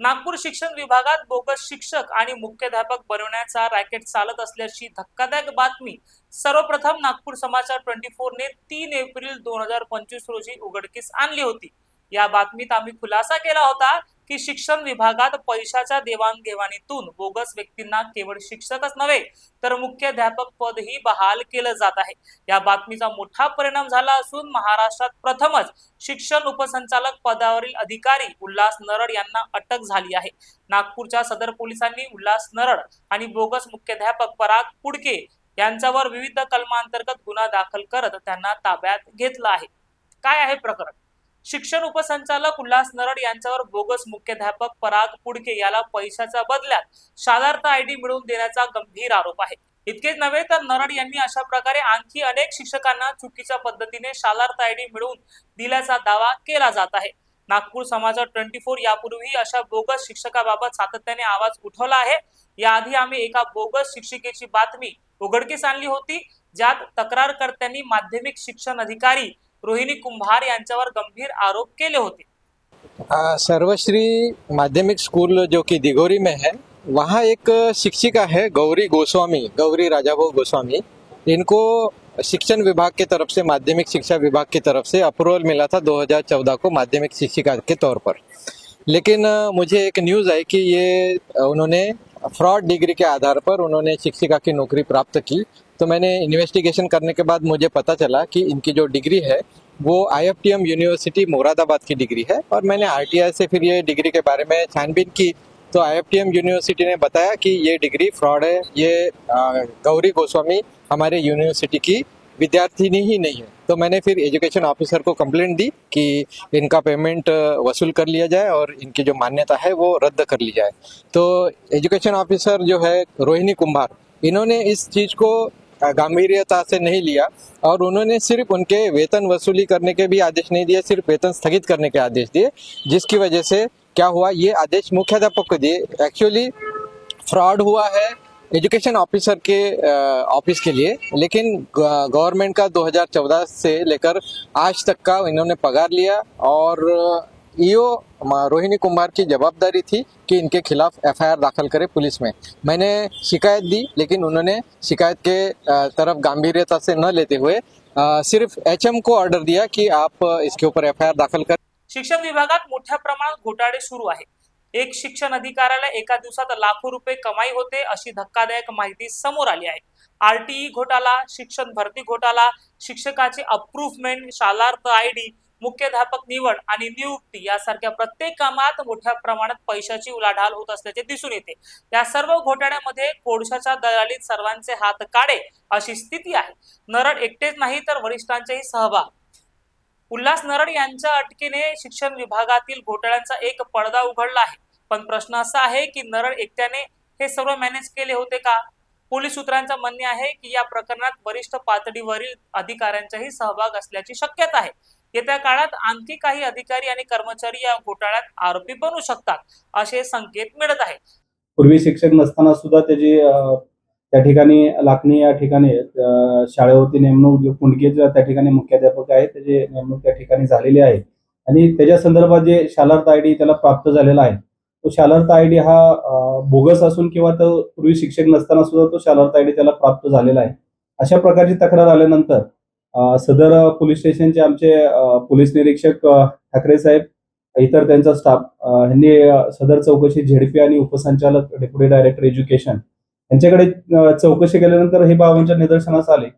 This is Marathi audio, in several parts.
नागपूर शिक्षण विभागात बोगस शिक्षक आणि मुख्याध्यापक बनवण्याचा रॅकेट चालत असल्याची धक्कादायक बातमी सर्वप्रथम नागपूर समाचार ट्वेंटी ने तीन एप्रिल दोन हजार पंचवीस रोजी उघडकीस आणली होती. या बातमीत आम्ही खुलासा केला होता की शिक्षण विभागात पैशाच्या देवाणघेवाणीतून बोगस व्यक्तींना केवळ शिक्षकच नव्हे तर मुख्याध्यापक पदही बहाल केलं जात आहे. या बातमीचा मोठा परिणाम झाला असून महाराष्ट्रात प्रथमच शिक्षण उपसंचालक पदावरील अधिकारी उल्हास नरड यांना अटक झाली आहे. नागपूरच्या सदर पोलिसांनी उल्हास नरड आणि बोगस मुख्याध्यापक पराग पुडके यांच्यावर विविध कलमांतर्गत गुन्हा दाखल करत त्यांना ताब्यात घेतलं आहे. काय आहे प्रकरण? शिक्षण उपसंचालक उल्हास नरड यांच्यावर बोगस मुख्याध्यापक पराग पुडके याला पैशाच्या बदल्यात शादार्थ आयडी मिळवून देण्याचा गंभीर आरोप आहे. इतकेच नव्हे तर नरड यांनी अशा प्रकारे आणखी अनेक शिक्षकांना चुकीच्या पद्धतीने शालार्थ आयडी मिळवून दिल्याचा दावा केला जात आहे. नागपूर समाजात ट्वेंटी फोर यापूर्वीही अशा बोगस शिक्षकाबाबत सातत्याने आवाज उठवला आहे. याआधी आम्ही एका बोगस शिक्षिकेची बातमी उघडकीस आणली होती ज्यात तक्रारकर्त्यांनी माध्यमिक शिक्षण अधिकारी रोहिणी कुंभार यांच्यावर गंभीर आरोप केले होते. सर्वश्री माध्यमिक स्कूल जो कि दिघोरी में है, वहाँ एक शिक्षिका है गौरी गोस्वामी, गौरी राजाभाऊ गोस्वामी। इनको शिक्षण विभाग के तरफ़ से, माध्यमिक शिक्षा विभाग की तरफ़ से अप्रूवल मिला था 2014 को माध्यमिक शिक्षिका के तौर पर। लेकिन मुझे एक न्यूज़ आई कि ये उन्होंने फ्रॉड डिग्री के आधार पर उन्होंने शिक्षिका की नौकरी प्राप्त की। तो मैंने इन्वेस्टिगेशन करने के बाद मुझे पता चला कि इनकी जो डिग्री है, वो आईएफटीएम यूनिवर्सिटी मुरादाबाद की डिग्री है और मैंने आरटीआई से फिर ये डिग्री के बारे में छानबीन की। तो आईएफटीएम यूनिवर्सिटी ने बताया कि ये डिग्री फ्रॉड है, ये गौरी गोस्वामी हमारे यूनिवर्सिटी की विद्यार्थिनी ही नहीं है। तो मैंने फिर एजुकेशन ऑफिसर को कंप्लेंट दी कि इनका पेमेंट वसूल कर लिया जाए और इनकी जो मान्यता है वो रद्द कर ली जाए। तो एजुकेशन ऑफिसर जो है, रोहिणी कुंभार, इन्होंने इस चीज़ को गंभीरता से नहीं लिया और उन्होंने सिर्फ़ उनके वेतन वसूली करने के भी आदेश नहीं दिए, सिर्फ़ वेतन स्थगित करने के आदेश दिए, जिसकी वजह से क्या हुआ, ये आदेश मुख्याध्यापक को दिए। एक्चुअली फ्रॉड हुआ है एजुकेशन ऑफिसर के ऑफ़िस के लिए, लेकिन गवर्नमेंट का 2014 से लेकर आज तक का इन्होंने पगार लिया और ईओ रोहिणी कुमार की जवाबदारी थी कि इनके खिलाफ एफआईआर दाखिल करे पुलिस में। मैंने शिकायत दी लेकिन उन्होंने शिकायत के तरफ गंभीरता से न लेते हुए अ, सिर्फ एचएम को ऑर्डर दिया कि आप इसके ऊपर एफआईआर दाखिल कर शिक्षण विभागात मोठ्या प्रमाणात घोटाळे सुरू आहे एक शिक्षण अधिकाऱ्याला एका दिवसात लाखो रुपये कमाई होते अशी धक्कादायक माहिती समोर आली आहे. आरटीई घोटाळा शिक्षण भरती घोटाळा शिक्षकाची अप्रूव्हमेंट शालार्थ आयडी मुख्याध्यापक निवड आणि नियुक्ती यासारख्या प्रत्येक कामात मोठ्या प्रमाणात पैशाची उलाढाल होत असल्याचे दिसून येते. या सर्व घोटाळ्यामध्ये कोळशाच्या दलालीत सर्वांचे हात काढे अशी स्थिती आहे. नरड एकटेच नाही तर वरिष्ठांचेही सहभाग. उल्हास नरड यांच्या अटकेने शिक्षण विभागातील घोटाळ्यांचा एक पडदा उघडला आहे. पण प्रश्न असा आहे की नरड एकट्याने हे सर्व मॅनेज केले होते का? पोलीस सूत्रांचं म्हणणे आहे की या प्रकरणात वरिष्ठ पातळीवरील अधिकाऱ्यांचाही सहभाग असल्याची शक्यता आहे. येत्या काळात आणखी काही अधिकारी आणि कर्मचारी या घोटाळ्यात आरोपी बनू शकतात असे संकेत मिळत आहेत. पूर्वी शिक्षक नसताना सुद्धा त्याची त्या ठिकाणी लाखणी या ठिकाणी शाळेवरती नेमणूक जे कुंडके त्या ठिकाणी मुख्याध्यापक आहेत त्याची नेमणूक त्या ठिकाणी झालेली आहे. आणि त्याच्या संदर्भात जे शालार्थ आय डी त्याला प्राप्त झालेला आहे तो शालार्थ आय डी हा बोगस असून किंवा तो पूर्वी शिक्षक नसताना सुद्धा तो शालार्थ आय डी त्याला प्राप्त झालेला आहे. अशा प्रकारची तक्रार आल्यानंतर सदर पोलीस स्टेशनचे आमचे पोलीस निरीक्षक ठाकरे साहेब इतर त्यांचा स्टाफ यांनी सदर चौकशी झेडपी आणि उपसंचालक डेप्युटी डायरेक्टर एज्युकेशन यांच्याकडे चौकशी केल्यानंतर हे बाबांच्या निदर्शनास आले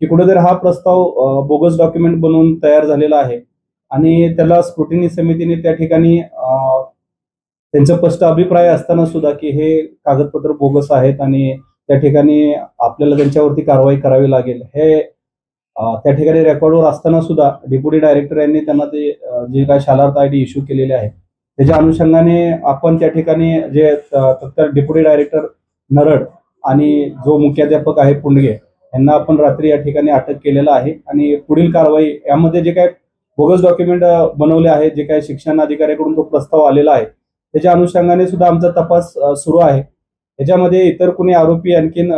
की कुठेतरी हा प्रस्ताव बोगस डॉक्युमेंट बनवून तयार झालेला आहे. आणि त्याला स्क्रुटिनी समितीने त्या ठिकाणी त्यांचा स्पष्ट अभिप्राय असताना सुद्धा की हे कागदपत्र बोगस आहेत आणि त्या ठिकाणी आपल्याला त्यांच्यावरती कारवाई करावी लागेल. हे त्या ठिकाणी रेकॉर्डवर असताना सुद्धा डेप्युटी डायरेक्टर यांनी त्यांना ते जे काय शालार्थ आय डी इश्यू केलेले आहे त्याच्या अनुषंगाने आपण त्या ठिकाणी जे तत्काळ फक्त डेप्युटी डायरेक्टर नरड आणि जो मुख्याध्यापक आहे पुंडगे यांना आपण रात्री या ठिकाणी अटक केलेला आहे आणि पुढील कारवाई यामध्ये जे काय बोगस डॉक्युमेंट बनवले आहेत जे काय शिक्षण अधिकाऱ्याकडून तो प्रस्ताव आलेला आहे त्याच्या अनुषंगाने सुद्धा आमचा तपास सुरू आहे. त्याच्यामध्ये इतर कोणी आरोपी आणखीन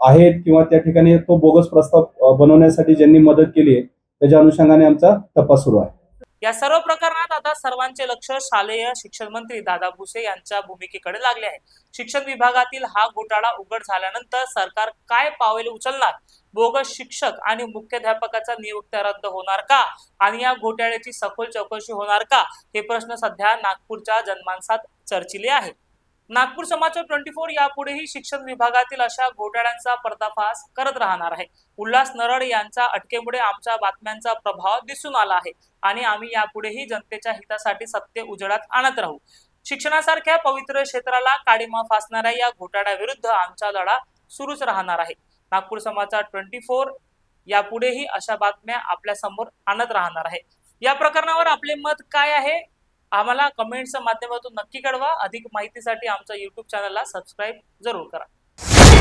आहेत किंवा त्या ठिकाणी तो बोगस प्रस्ताव बनवण्यासाठी ज्यांनी मदत केली आहे त्याच्या अनुषंगाने आमचा तपास सुरू आहे. या सर्व प्रकरणात आता सर्वांचे लक्ष शालेय शिक्षण मंत्री दादा भुसे यांच्या भूमिकेकडे लागले आहे. शिक्षण विभागातील हा घोटाळा उघड झाल्यानंतर सरकार काय पावले उचलणार? बोगस शिक्षक आणि मुख्याध्यापकाचा नियुक्त्या रद्द होणार का? आणि या घोटाळ्याची सखोल चौकशी होणार का? हे प्रश्न सध्या नागपूरच्या जनमानसात चर्चिले आहेत नागपूर समाचार ट्वेंटी फोर यापुढेही शिक्षण विभागातील अशा घोटाळ्यांचा पर्दाफाश करत राहणार आहे. उल्हास नरड यांच्या अटकेमुळे आमच्या बातम्यांचा प्रभाव दिसून आला आहे आणि आम्ही यापुढेही जनतेच्या हितासाठी सत्य उजेडात आणत राहू. शिक्षणासारख्या पवित्र क्षेत्राला काडीमा फासणाऱ्या या घोटाळ्याविरुद्ध आमचा लढा सुरूच राहणार आहे. नागपूर समाचार ट्वेंटी फोर यापुढेही अशा बातम्या आपल्यासमोर आणत राहणार आहे. या प्रकरणावर आपले मत काय आहे? आम्हाला कमेंटच्या माध्यमातून नक्की कळवा. अधिक माहितीसाठी आमच्या युट्यूब चॅनलला सबस्क्राईब जरूर करा.